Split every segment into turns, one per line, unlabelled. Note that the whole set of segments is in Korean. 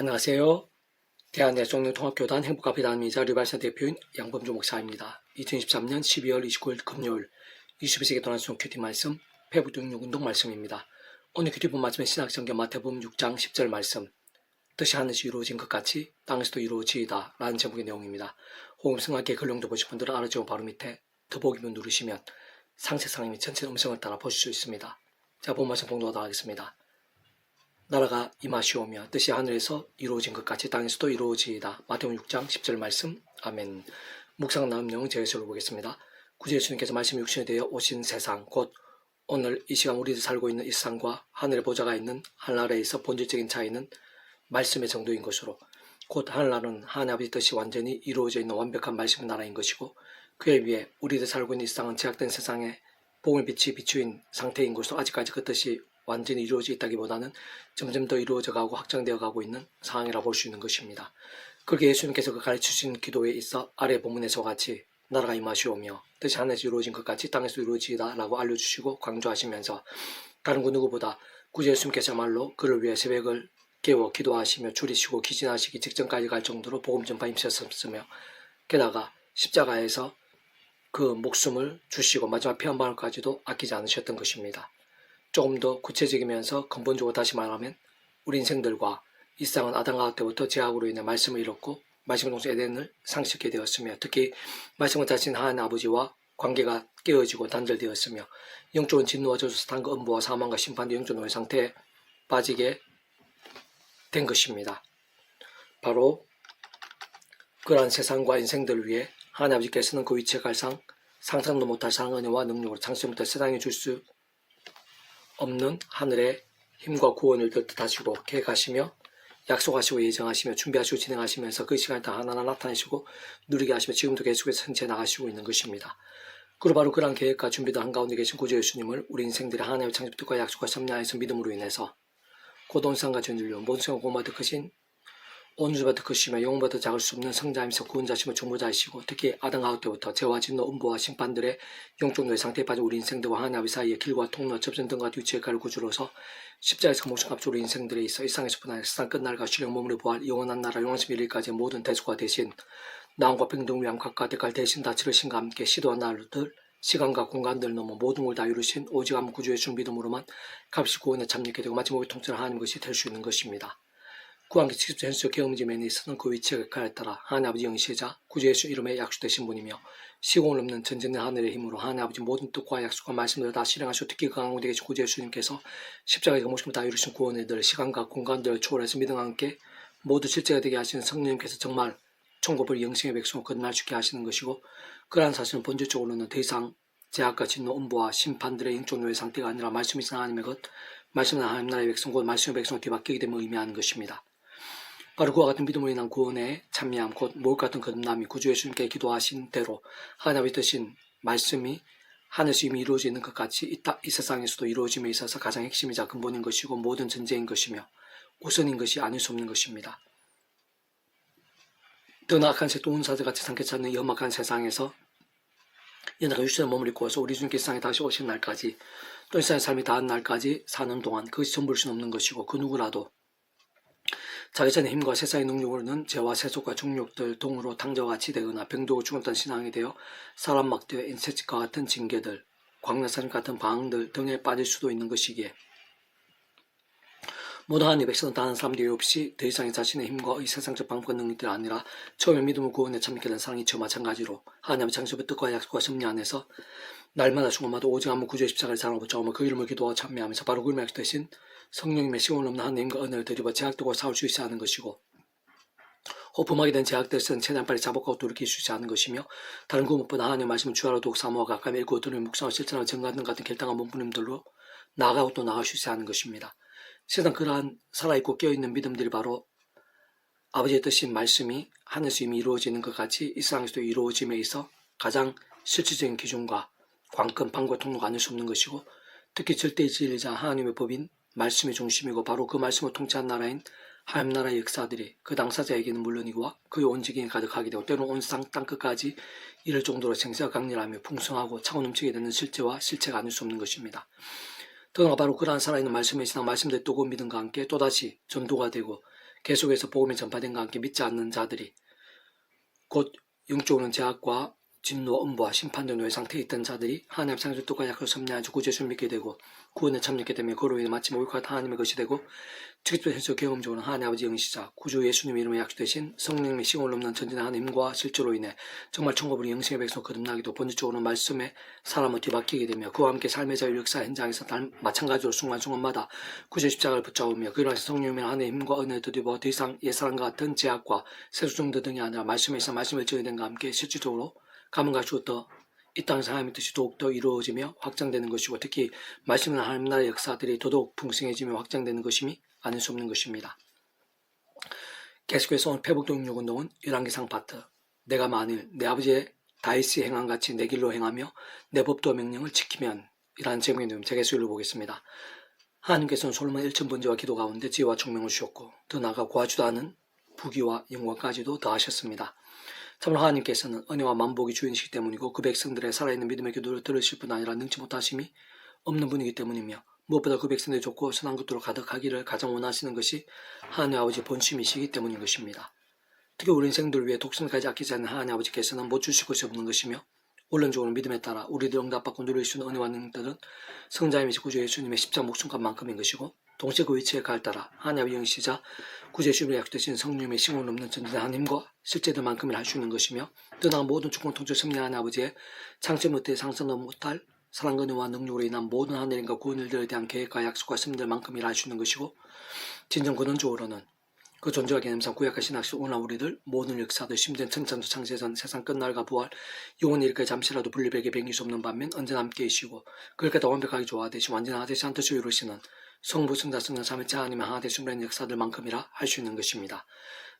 안녕하세요. 대한대종로통합교단 행복가피단미자 류발사 대표인 양범주 목사입니다. 2023년 12월 29일 금요일 20세기 도난송 큐티 말씀 폐부등육 운동 말씀입니다. 오늘 큐티 본 말씀은 신학성경 마태복음 6장 10절 말씀 뜻이 하늘에서 이루어진 것 같이 땅에서도 이루어지이다 라는 제목의 내용입니다. 호음성하게 글용도 보실 분들은 아래쪽 바로 밑에 더보기면 누르시면 상세상의 및 전체 음성을 따라 보실 수 있습니다. 자, 본 말씀 봉독하도록 하겠습니다. 나라가 임하시오며 뜻이 하늘에서 이루어진 것 같이 땅에서도 이루어지이다. 마태복음 6장 10절 말씀. 아멘. 묵상 나음 내용 제시로 보겠습니다. 구제 예수님께서 말씀 육신에 대해 오신 세상 곧 오늘 이 시간 우리들 살고 있는 이 세상과 하늘의 보좌가 있는 하늘나라에서 본질적인 차이는 말씀의 정도인 것으로 곧 하늘나라는 하나님 아버지 뜻이 완전히 이루어져 있는 완벽한 말씀의 나라인 것이고 그에 비해 우리들 살고 있는 이 세상은 제약된 세상에 복음의 빛이 비추인 상태인 것으로 아직까지 그 뜻이 완전히 이루어져 있다기보다는 점점 더 이루어져 가고 확장되어 가고 있는 상황이라 볼수 있는 것입니다. 그렇게 예수님께서 그 가르치신 기도에 있어 아래 본문에서 같이 나라가 임하시오며 뜻이 하늘에서 이루어진 것 같이 땅에서 이루어지다라고 알려주시고 강조하시면서 다른 그 누구보다 구제 예수님께서말로 그를 위해 새벽을 깨워 기도하시며 줄이시고 기진하시기 직전까지 갈 정도로 복음 전파 임셨었으며 게다가 십자가에서 그 목숨을 주시고 마지막 피 한 방울까지도 아끼지 않으셨던 것입니다. 조금 더 구체적이면서 근본적으로 다시 말하면 우리 인생들과 이 세상은 아담과 때부터 제약으로 인해 말씀을 잃었고 말씀의 동서 에덴을 상실하게 되었으며 특히 말씀을 자신 하나님 아버지와 관계가 깨어지고 단절되었으며 영적인 진노와 저주 사탄과 음보와 사망과 심판의 영적 노예 상태에 빠지게 된 것입니다. 바로 그러한 세상과 인생들을 위해 하나님 아버지께서는 그 위치에 갈상 상상도 못할 상은혜와 능력으로 장수부터 세상에 줄 수 없는 하늘의 힘과 구원을 뜻하시고 계획하시며 약속하시고 예정하시며 준비하시고 진행하시면서 그 시간에 다 하나하나 나타내시고 누리게 하시며 지금도 계속해서 선체 나가시고 있는 것입니다. 그리고 바로 그러한 계획과 준비도 한가운데 계신 구주 예수님을 우리 인생들의 하나님의 창조 뜻과 약속과 섭리하에서 믿음으로 인해서 고돈상과 전율로 모든 생각 고마드 크신 온주바드 크시며 영웅바드 작을 수 없는 성자이면서 구원자시며 중보자이시고 특히 아담 하우 때부터 죄와 진노 음보와 심판들의 영적 노예 상태에 빠진 우리 인생들과 하나님 사이의 길과 통로 접전 등과 뒤치의 가를 구주로서 십자에서 목숨 값으로 우리 인생들에 있어 일상에서뿐 아니라 세상 끝날과 주령 몸으로 부활 영원한 나라 영원심 일일까지 모든 대수가 대신 나음과 평등 위함 각각 대갈 대신 다 치르신과 함께 시도한 날들 시간과 공간들 넘어 모든 걸 다 이루신 오직 한 구주의 준 믿음으로만 값이 구원에 참여하게 되고 마지막에 통째로 하나님 것이 될 수 있는 것입니다. 구한기 70전수 경험지면에 있어서는 그 위치에 가에 따라 하나님 아버지 영시자 구주 예수 이름에 약속되신 분이며 시공을 넘는 전전의 하늘의 힘으로 하나님 아버지 모든 뜻과 약속과 말씀들을 다 실행하시고 특히 그 강원에 계신 구주 예수님께서 십자가의 모심을 다 이루신 구원의 들 시간과 공간들을 초월해서 믿음과 함께 모두 실제가 되게 하시는 성령님께서 정말 천국을 영생의 백성을 건날시게 하시는 것이고 그러한 사실은 본질적으로는 더 이상 제약과 진노 음보와 심판들의 영적노의 상태가 아니라 말씀이 있는 하나님의 것 말씀은 하나님 나라의 백성 곧 말씀의 백성을 뒤바뀌게 됨을 의미하는 것입니다. 바로 그와 같은 믿음으로 인한 구원에 참여함 곧 모욕 같은 거듭남이 구주 예수님께 기도하신 대로 하나님의 뜻인 말씀이 하늘에서 이미 이루어져 있는 것 같이 이, 땅, 이 세상에서도 이루어짐에 있어서 가장 핵심이자 근본인 것이고 모든 전제인 것이며 우선인 것이 아닐 수 없는 것입니다. 더 나악한 새또 운사들 같이 상쾌치 않는 험악한 세상에서 연약한 유신의 몸을 입고 와서 우리 주님께 세상에 다시 오신 날까지 또 이 세상의 삶이 닿은 날까지 사는 동안 그것이 전부일 수는 없는 것이고 그 누구라도 자기 전의 힘과 세상의 능력으로는 죄와 세속과 중력들 동으로 탕자와 같이 되거나 병도고 죽었던 신앙이 되어 사람 막되어 인세치과 같은 징계들 광야산 같은 방황들 등에 빠질 수도 있는 것이기에 하나님의 백성은 다른 사람들이 없이 더 이상의 자신의 힘과 이 세상적 방법과 능력들이 아니라 처음에 믿음을 구원에 참여하게 된 사랑이 저 마찬가지로 하나님의 창조의 뜻과 약속과 섭리 안에서 날마다 죽음마다 오직 한번 구주의 십자가를 사랑하고 붙잡으며 그 이름을 기도하고 참여하면서 바로 그 이름의 대신 성령님의 시공을 넘는 하나님과 은혜를 드리고 제약되고 싸울 수 있어야 하는 것이고 호품하게 된 제약들은 최대한 빨리 자복하고 있어야 하는 것이며 다른 그 무엇보다 하나님의 말씀을 주하로 더욱 사모하고 가까이 읽고 들으며 묵상하고 실천하고 정가등 같은 결단과 몸부림들로 나아가고 또 나아갈 수 있어야 하는 것입니다. 세상 그러한 살아있고 깨어있는 믿음들이 바로 아버지의 뜻인 말씀이 하늘에서 이미 이루어지는 것 같이 이 세상에서도 이루어짐에 있어 가장 실질적인 기준과 관건, 방과 통로가 아닐 수 없는 것이고 특히 절대의 진리자 하나님의 법인 말씀의 중심이고 바로 그 말씀을 통치한 나라인 하나님 나라의 역사들이 그 당사자에게는 물론이고 그의 온 지경에 가득하게 되고 때로는 온 세상 땅끝까지 이를 정도로 생사가 강렬하며 풍성하고 차고 넘치게 되는 실제와 실체가 아닐 수 없는 것입니다. 더나 바로 그러한 살아있는 말씀의 신앙 말씀대로 뜨거운 믿음과 함께 또다시 전도가 되고 계속해서 복음이 전파된과 함께 믿지 않는 자들이 곧 영적으로는 제약과 진노와 음보와 심판도 노예 상태에 있던 자들이 하나님 상실 뜻과 약속을 섭리하여 구제주를 믿게 되고 구원에 참여하게 되며 그로 인해 마치 모욕과 하나님의 것이 되고 직접해서 경험적으로 하나님 아버지 영시자 구주 예수님 이름의 약속되신 성령님의 시공을 넘는 전진한 하나님과 실제로 인해 정말 천국으로 영생의 백성 거듭나기도 본질적으로 말씀에 사람을 뒤바뀌게 되며 그와 함께 삶의 자유 역사 현장에서 달- 마찬가지로 순간순간마다 구제 십자가를 붙잡으며 그러한 성령님의 하나님의 힘과 은혜를 드리고 더 이상 옛사람과 같은 제약과 세수정도 등이 아니라 말씀에서 말씀을 전해된과 함께 실질적으로 가문과 주었더 이 땅에서 하나님의 뜻이 더욱더 이루어지며 확장되는 것이고 특히 말씀은 하나님 나라의 역사들이 더더욱 풍성해지며 확장되는 것임이 아닐 수 없는 것입니다. 계속해서 오늘 회복동력 운동은 11기상 파트 내가 만일 내 아버지의 다이스 행한 같이 내 길로 행하며 내 법도 명령을 지키면 이라는 제목의 내용 제가 수를 보겠습니다. 하나님께서는 솔로몬 1천 번제와 기도 가운데 지혜와 총명을 주셨고 더 나아가 구하지도 않은 부귀와 영광까지도 더하셨습니다. 참으로 하나님께서는 은혜와 만복이 주인이시기 때문이고 그 백성들의 살아있는 믿음의 기도를 들으실 뿐 아니라 능치 못하심이 없는 분이기 때문이며 무엇보다 그 백성들이 좋고 선한 것들로 가득하기를 가장 원하시는 것이 하나님 아버지 본심이시기 때문인 것입니다. 특히 우리 인생들을 위해 독생까지 아끼지 않는 하나님 아버지께서는 못 주실 것이 없는 것이며 원론적으로 믿음에 따라 우리들 응답받고 누릴 수 있는 은혜와 능력들은 성자이신 구주 예수님의 십자 목숨값만큼인 것이고 동시에 그 위치에 가에 따라 하나님의 영시자 예수님의 약되신 성령의 싱을 넘는 전진한 하나님과 실제들만큼을 할 수 있는 것이며 떠나 모든 주권 통치 섭리하는 아버지의 창조 못해 상상도 못할 사랑과 은혜와 능력으로 인한 모든 하늘인과 구원 일들에 대한 계획과 약속과 씀들만큼이라 할수 있는 것이고 진정 근원적으로는 그 존재와 개념상 구약하신 학시 오나 우리들 모든 역사들 심지어 천천도 창세전 세상 끝날과 부활 영원히 이렇게 잠시라도 분리백에 변기 수 없는 반면 언제나 함께 계시고 그렇게 더 완벽하게 조화되시 한 뜻을 이루시는 성부 성자 삼위체 하나님의 하나 되심이라는 역사들만큼이라 할 수 있는 것입니다.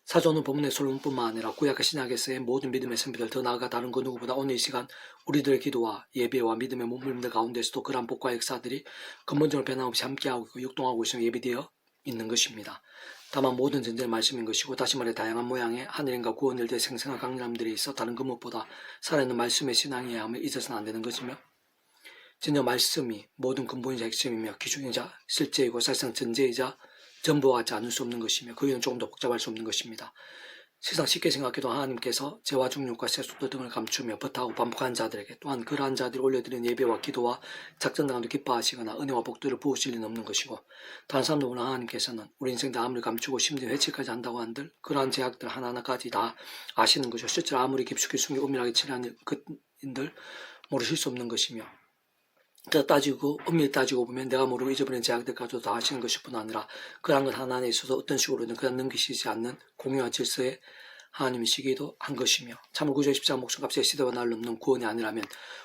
사조는 본문의 솔론뿐만 아니라 구약과 신약에서의 모든 믿음의 선비들 더 나아가 다른 그 누구보다 오늘 이 시간 우리들의 기도와 예배와 믿음의 몸부림들 가운데서도 그러한 복과 역사들이 근본적으로 변함없이 함께하고 있고 역동하고 있으며 예비되어 있는 것입니다. 다만 모든 전제의 말씀인 것이고 다시 말해 다양한 모양의 하늘인과 구원일대 생생한 강림들이 있어 다른 그 무엇보다 살아있는 말씀의 신앙이어야 함을 잊어서는 안 되는 것이며 진짜 말씀이 모든 근본이자 핵심이며 기준이자 실제이고 사실상 전제이자 전부와 같지 않을 수 없는 것이며 그 이유는 조금 더 복잡할 수 없는 것입니다. 세상 쉽게 생각해도 하나님께서 죄와 중력과 세속도 등을 감추며 버타고 반복하는 자들에게 또한 그러한 자들이 올려드린 예배와 기도와 작전 가운데 기뻐하시거나 은혜와 복들을 부으실 리는 없는 것이고 다른 사람도 하나님께서는 우리 인생도 아무리 감추고 심지어 해치까지 한다고 한들 그러한 제약들 하나하나까지 다 아시는 것이고 실제로 아무리 깊숙이 숨겨 은밀하게 치료하는 그인들 모르실 수 없는 것이며 더 따지고 엄밀히 따지고 보면 내가 모르고 잊어버린 제약들까지도 다 하시는 것일 뿐 아니라 그러한 것 하나하나에 있어서 어떤 식으로든 그냥 넘기시지 않는 공유와 질서에 하나님이 시기도 한 것이며 참으로 구조 십자가 목숨 값의 시대와 날 넘는 구원이 아니라면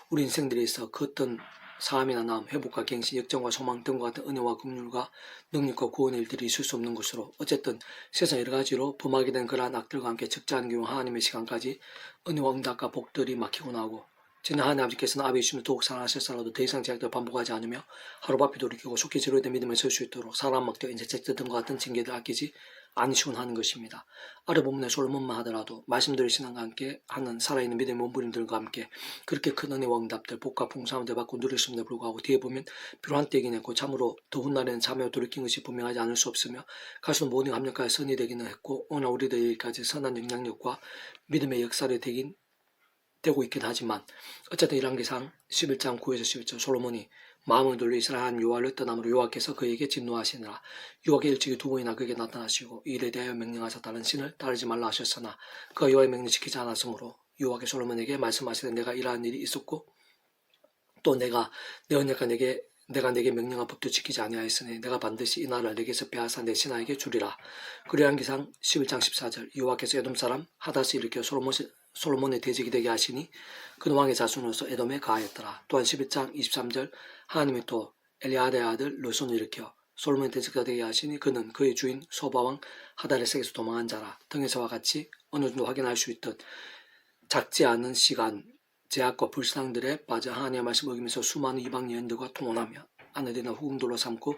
우리 인생들에 있어 그 어떤 사함이나 나음, 회복과 갱신, 역정과 소망 등과 같은 은혜와 긍휼과 능력과 구원의 일들이 있을 수 없는 것으로 어쨌든 세상 여러 가지로 범하게 된 그러한 악들과 함께 적지않은 경우 하나님의 시간까지 은혜와 응답과 복들이 막히고 나오고 진짜 하나님 아버지께서는 아버지 주님을 더욱 사랑하셨사라도 더 이상 제약들을 반복하지 않으며 하루바삐 돌이키고 속히 제로된 믿음에 설수 있도록 사람 먹되 인재책들 등과 같은 징계들 아끼지 않으시곤 하는 것입니다. 아래 본문의 솔로몬만 하더라도 말씀드릴 신앙과 함께 하는 살아있는 믿음의 몸부림들과 함께 그렇게 큰 은혜와 응답들 복과 풍성함을 받고 없는데 불구하고 뒤에 보면 필요한 때이긴 했고 참으로 더운 날에는 참여 돌이킨 것이 분명하지 않을 수 없으며 갈수록 모든 합력하여 선이 되기는 했고 오늘 우리들에게까지 선한 영향력과 믿음의 역사를 되긴 되고 있긴 하지만 어쨌든 이란기상 11장 9에서 11절 솔로몬이 마음을 돌려 이스라엘 요하를 떠남으로 요하께서 그에게 진노하시느라 요하께 일찍이 두 번이나 그에게 나타나시고 이 일에 대하여 명령하셨다는 신을 따르지 말라 하셨으나 그가 요하의 명령 지키지 않았으므로 요하께 솔로몬에게 말씀하시되 내가 이러한 일이 있었고 또 내가 내 언약과 내게 내가 내게 명령한 법도 지키지 아니하였으니 내가 반드시 이 나라를 내게서 빼앗아 내 신하에게 주리라. 그리한 기상 11장 14절 여호와께서 에돔 사람 하다스 일으켜 솔로몬, 솔로몬의 대적이 되게 하시니 그 왕의 자손으로서 에돔에 가하였더라. 또한 11장 23절 하나님이 또 엘리아드의 아들 르손을 일으켜 솔로몬의 대적가 되게 하시니 그는 그의 주인 소바왕 하다레색에서 도망한 자라. 등에서와 같이 어느 정도 확인할 수 있듯 작지 않은 시간 제약과 불상들에 빠져 하나님의 말씀 어기면서 수많은 이방 여인들과 통혼하며 아내들이나 후궁들로 삼고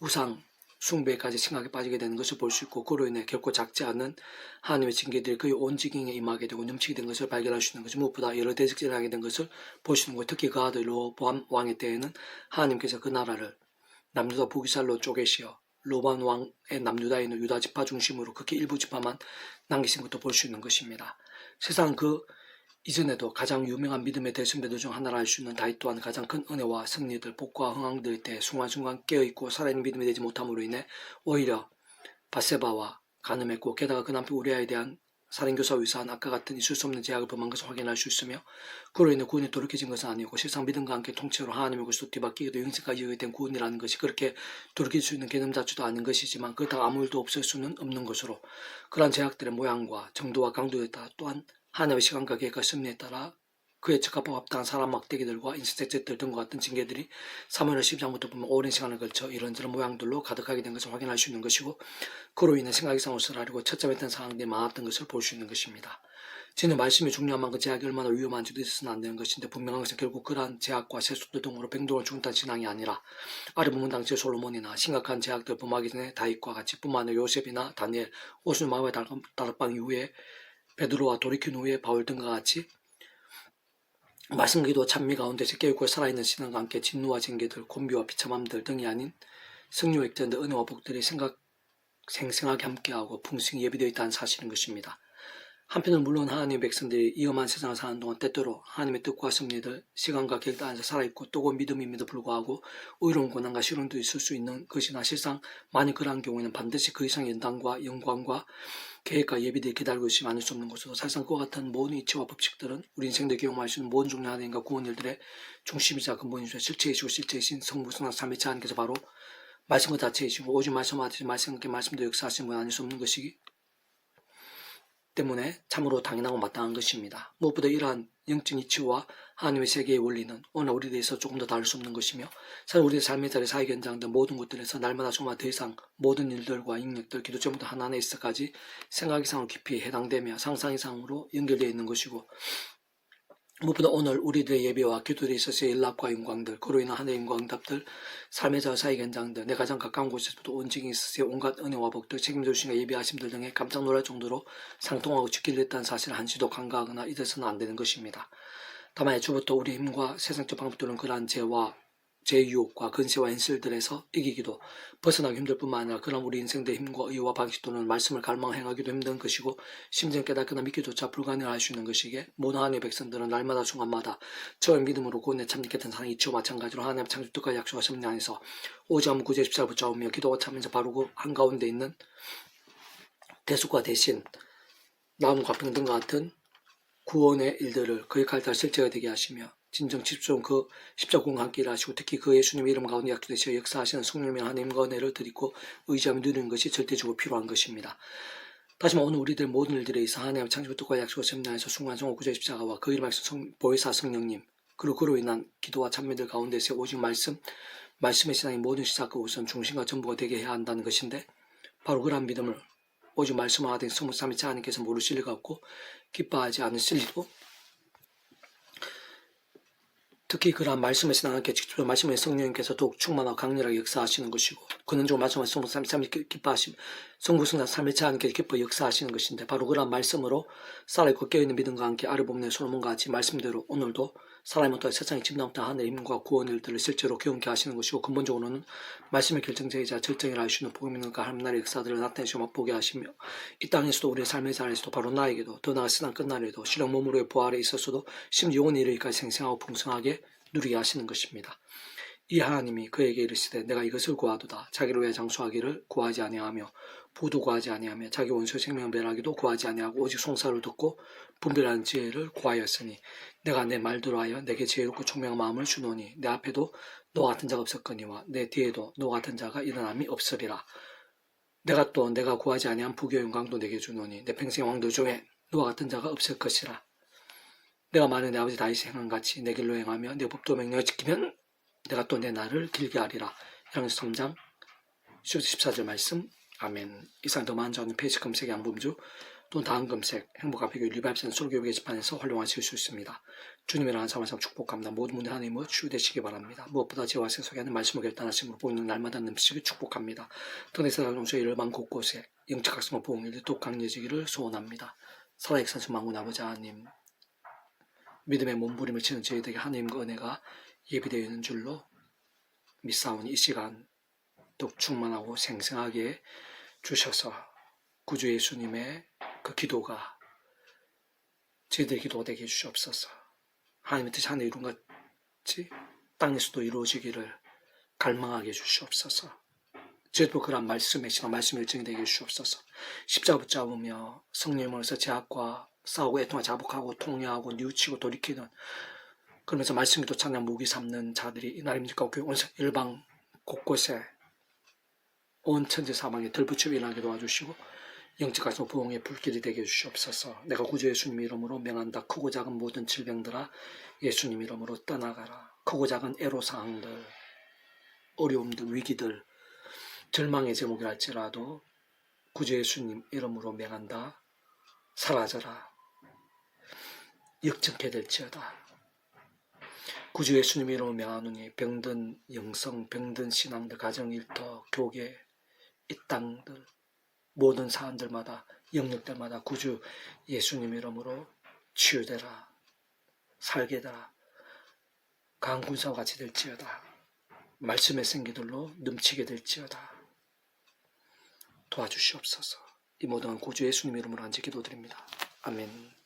우상 숭배까지 심하게 빠지게 되는 것을 볼 수 있고 그로 인해 결코 작지 않은 하나님의 징계들이 그의 온 지경에 임하게 되고 넘치게 된 것을 발견할 수 있는 것이 무엇보다 여러 대적질을 하게 된 것을 있는 것 특히 그 아들 로보암 왕의 때에는 하나님께서 그 나라를 남유다 부기살로 쪼개시어 로반 왕의 남유다에 있는 유다 지파 중심으로 극히 일부 지파만 남기신 것도 볼 수 있는 것입니다. 세상 그 이전에도 가장 유명한 믿음의 대선배들 중 하나라 할 수 있는 다윗 또한 가장 큰 은혜와 승리들, 복과 흥황들 때 순간순간 깨어있고 살아있는 믿음이 되지 못함으로 인해 오히려 바세바와 가늠했고 게다가 그 남편 우리아에 대한 살인교사 위사한 아까 같은 있을 수 없는 제약을 범한 것을 확인할 수 있으며 그로 인해 구원이 돌이켜진 것은 아니고 실상 믿음과 함께 통째로 하나님의 것으로 뒤바뀌기도 영생까지 이르게 된 구원이라는 것이 그렇게 돌이킬 수 있는 개념 자체도 아닌 것이지만 그렇다고 아무 일도 없을 수는 없는 것으로 그러한 제약들의 모양과 정도와 강도에 따라 또한 하나님의 시간과 계획과 섭리에 따라 그에 적합하고 합당한 사람 막대기들과 인스tekzet들 등과 같은 징계들이 3월의 10장부터 보면 오랜 시간을 걸쳐 이런저런 모양들로 가득하게 된 것을 확인할 수 있는 것이고 그로 인해 생각 이상으로 쓰라리고 처참했던 상황들이 많았던 것을 볼 수 있는 것입니다. 저는 말씀이 중요한 만큼 제약이 얼마나 위험한지도 있어서는 안 되는 것인데 분명한 것은 결국 그러한 제약과 세속들 등으로 백동을 죽는다는 신앙이 아니라 아래 부분 당시 솔로몬이나 심각한 제약들 범하기 전에 다윗과 같이 뿐만 아니라 요셉이나 다니엘, 오순 마음의 다락방 이후에 베드로와 돌이킨 후에 바울 등과 같이 말씀 기도 찬미 가운데서 깨우고 살아있는 신앙과 함께 진노와 징계들, 곤비와 비참함들 등이 아닌 승료 액전들, 은혜와 복들이 생각 생생하게 함께하고 풍성히 예비되어 있다는 사실인 것입니다. 한편은 물론 하나님의 백성들이 위험한 세상을 사는 동안 때때로 하나님의 뜻과 섭리들, 시간과 계획 안에서 살아있고 또고 믿음임에도 불구하고 의로운 고난과 시련도 있을 수 있는 것이나 실상 만일 그러한 경우에는 반드시 그 이상의 연단과 영광과 계획과 예비들이 기다리고 있으면 아닐 수 없는 것으로 사실상 그와 같은 모든 이치와 법칙들은 우리 인생들 경험할 수 있는 모든 종류 하나님과 구원 일들의 중심이자 근본이죠. 실체이시고 실체이신 성부성한 삼위체 하나님께서 바로 말씀과 자체이시고 오직 말씀 하듯이 말씀께 말씀도 역사하시는 분 아닐 수 없는 것이기 때문에 참으로 당연하고 마땅한 것입니다. 무엇보다 이러한 영적 이치와 하나님의 세계의 원리는 오늘 우리에 대해서 조금 더 다를 수 없는 것이며 사실 우리의 삶의 자리 사회 현장 등 모든 곳들에서 날마다 정말 더 이상 모든 일들과 인력들 기도 제부터 하나하나 있어까지 생각 이상으로 깊이 해당되며 상상 이상으로 연결되어 있는 것이고 무엇보다 오늘 우리들의 예배와 기도에 있어서의 연락과 영광들, 그로 인한 하나의 영광답들, 삶의 자 사의 현장들, 내 가장 가까운 곳에서부터 온증이 있어서의 온갖 은혜와 복들, 책임져 주신과 예배하심들 등에 깜짝 놀랄 정도로 상통하고 지키려 했다는 사실을 한시도 간과하거나 잊어서는 안 되는 것입니다. 다만 애초부터 우리 힘과 세상적 방법들은 그러한 죄와 제 유혹과 근세와 인슬들에서 이기기도 벗어나기 힘들 뿐만 아니라 그런 우리 인생의 힘과 의와 방식 또는 말씀을 갈망 행하기도 힘든 것이고 심지어 깨닫거나 믿기조차 불가능할 수 있는 것이기에 모든 하나님의 백성들은 날마다 순간마다 저의 믿음으로 구원에 참여했던 사는 이치와 마찬가지로 하나님 창조 뜻과 약속과 섭리 안에서 오지않 구제 십자를 붙잡으며 기도와 참면서 그 한가운데 있는 대속과 대신 나음과 평등과 같은 구원의 일들을 그의 칼날 실제가 되게 하시며 진정 집중 그 십자 공과 함께 일하시고 특히 그 예수님의 이름 가운데 약속되시어 역사하시는 성령의 하나님과 은혜를 드리고 의지하며 누리는 것이 절대적으로 필요한 것입니다. 다시 말해 오늘 우리들 모든 일들에 있어 하나님의 창조 뜻과 약속을 셈나에서 순간성호 구제 십자가와 그 이름에서 성, 보혜사 성령님 그리고 그로 인한 기도와 찬미들 가운데서 오직 말씀 말씀의 신앙이 모든 시작과 우선 중심과 전부가 되게 해야 한다는 것인데 바로 그러한 믿음을 오직 말씀을 하되 성부 삼위체 하나님께서 모르실 리가 없고 기뻐하지 않으실 리도 특히 그러한 말씀의 신앙함께 직접 말씀의 성령님께서 더욱 충만하고 강렬하게 역사하시는 것이고 좀 말씀을 성부 삼위 기뻐하심 성부 성자 삼위체 하나님께 기뻐 역사하시는 것인데 바로 그러한 말씀으로 살아있고 깨어있는 믿음과 함께 아래 보면 솔로몬과 같이 말씀대로 오늘도 사람의 못한 세상의 집나무다 하늘의 힘과 구원 일들을 실제로 경험케 하시는 것이고 근본적으로는 말씀의 결정자이자 절정이라 하시는 복음 있는 그 하나님의 역사들을 나타내시고 맛보게 하시며 이 땅에서도 우리의 삶의 자리에서도 바로 나에게도 더 나아 세상 끝날에도 실력 몸으로의 부활에 있어서도 심지어 영원히 이르기까지 생생하고 풍성하게 누리게 하시는 것입니다. 이 하나님이 그에게 이르시되 내가 이것을 구하도다 자기를 위해 장수하기를 구하지 아니하며 부도 구하지 아니하며 자기 원수의 생명을 멸하기도 구하지 아니하고 오직 송사를 듣고 분별하는 지혜를 구하였으니 내가 내 말대로 하여 내게 지혜롭고 총명한 마음을 주노니 내 앞에도 너 같은 자가 없었거니와 내 뒤에도 너 같은 자가 일어남이 없으리라. 내가 또 내가 구하지 아니한 부교 영광도 내게 주노니 내 평생 왕들 중에 너와 같은 자가 없을 것이라. 내가 만일 내 아버지 다윗이 행한 같이 내 길로 행하며 내 법도 명령을 지키면 내가 또내 날을 길게 하리라. 이랑서 3장 14절 말씀. 아멘. 이상 더 많은 저는 페이지 검색 양범주 또는 다음 검색 행복 앞에 교회 리바입센 솔교회 게시판에서 활용하실 수 있습니다. 주님이라는 사람상 축복합니다. 모든 분들 하나님의 주되시기 바랍니다. 무엇보다 제와 세속에 하는 말씀을 결단하심으로 보이는 날마다 넘치기 축복합니다. 등에서 동시에 열방 곳곳에 영적 학생과 보험일이 또 강해지기를 소원합니다. 살아역사수 망군 아버지 하나님 믿음의 몸부림을 치는 저희들에게 하나님과 은혜가 예비되어 있는 줄로 믿사오니 이 시간 더욱 충만하고 생생하게 주셔서 구주 예수님의 그 기도가 저희들의 기도가 되게 해주시옵소서. 하나님의 뜻이 하늘에 이룬 같이 땅에서도 이루어지기를 갈망하게 해주시옵소서. 저희도 그런 말씀의 시간, 말씀의 일정이 되게 해주시옵소서. 십자가 붙잡으며 성령으로서 제약과 싸우고 애통하 자복하고 통회하고 뉘우치고 돌이키는 그러면서 말씀기도 찬양 무기 삼는 자들이 이날입니까? 교회 온 일방 곳곳에 온 천지 사방에 들붙여 일하게 도와주시고 영적가서 부흥의 불길이 되게 해주시옵소서. 내가 구주 예수님 이름으로 명한다. 크고 작은 모든 질병들아 예수님 이름으로 떠나가라. 크고 작은 애로사항들, 어려움들, 위기들, 절망의 제목이랄지라도 구주 예수님 이름으로 명한다. 사라져라. 역전케 될지어다. 구주 예수님 이름으로 명하노니 병든 영성, 병든 신앙들, 가정 일터, 교계, 이 땅들, 모든 사람들마다 영역들마다 구주 예수님 이름으로 치유되라, 살게 되라, 강한 군사와 같이 될지어다. 말씀의 생기들로 넘치게 될지어다. 도와주시옵소서. 이 모든 구주 예수님 이름으로 한지 기도드립니다. 아멘.